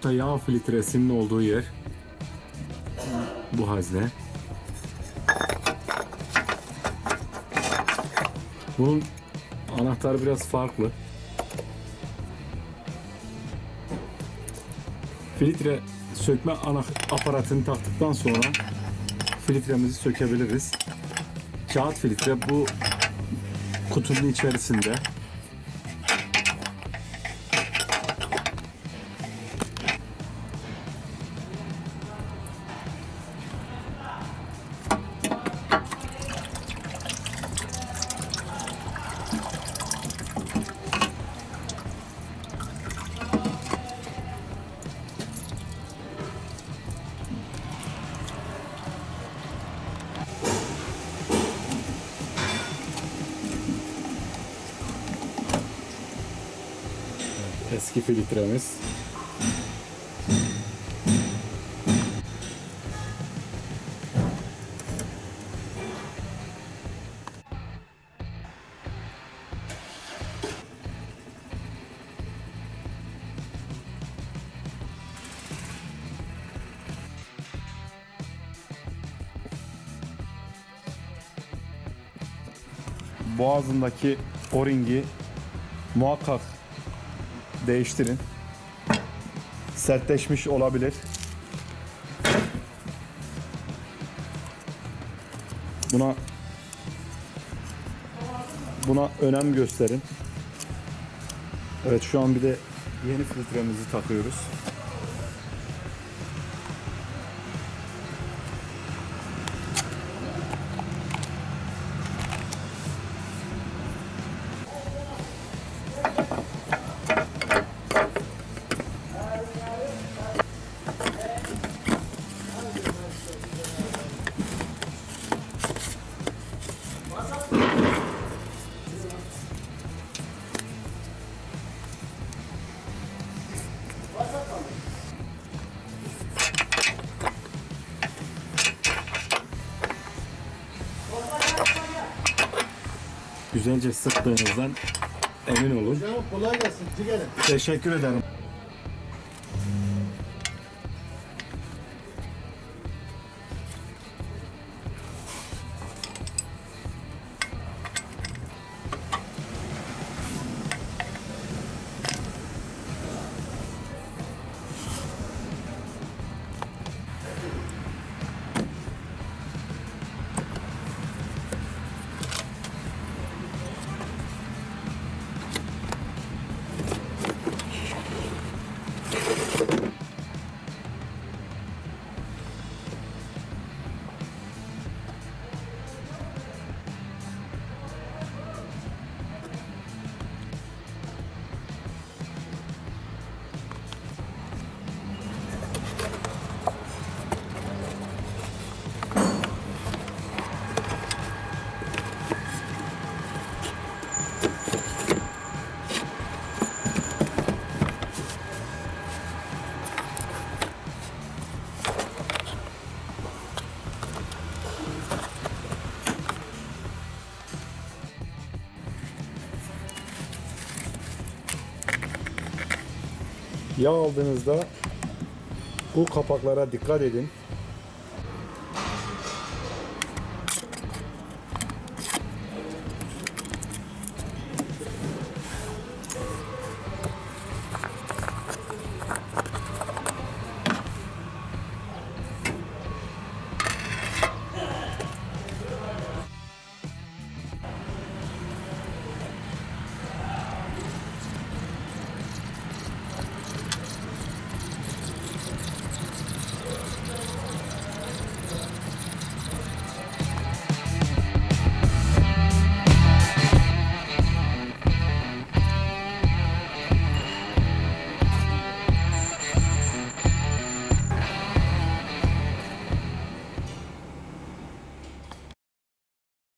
altta yağ filtresinin olduğu yer. Bu hazne. Bunun anahtarı biraz farklı. Filtre sökme ana aparatını taktıktan sonra filtremizi sökebiliriz. Kağıt filtre bu kutunun içerisinde. Eski filtremiz. Boğazındaki o-ringi muhakkak değiştirin. Sertleşmiş olabilir. Buna buna önem gösterin. Evet şu an bir de yeni filtremizi takıyoruz. Güzelce sıktığınızdan emin olun. Kolay gelsin. Teşekkür ederim. Yağ aldığınızda bu kapaklara dikkat edin.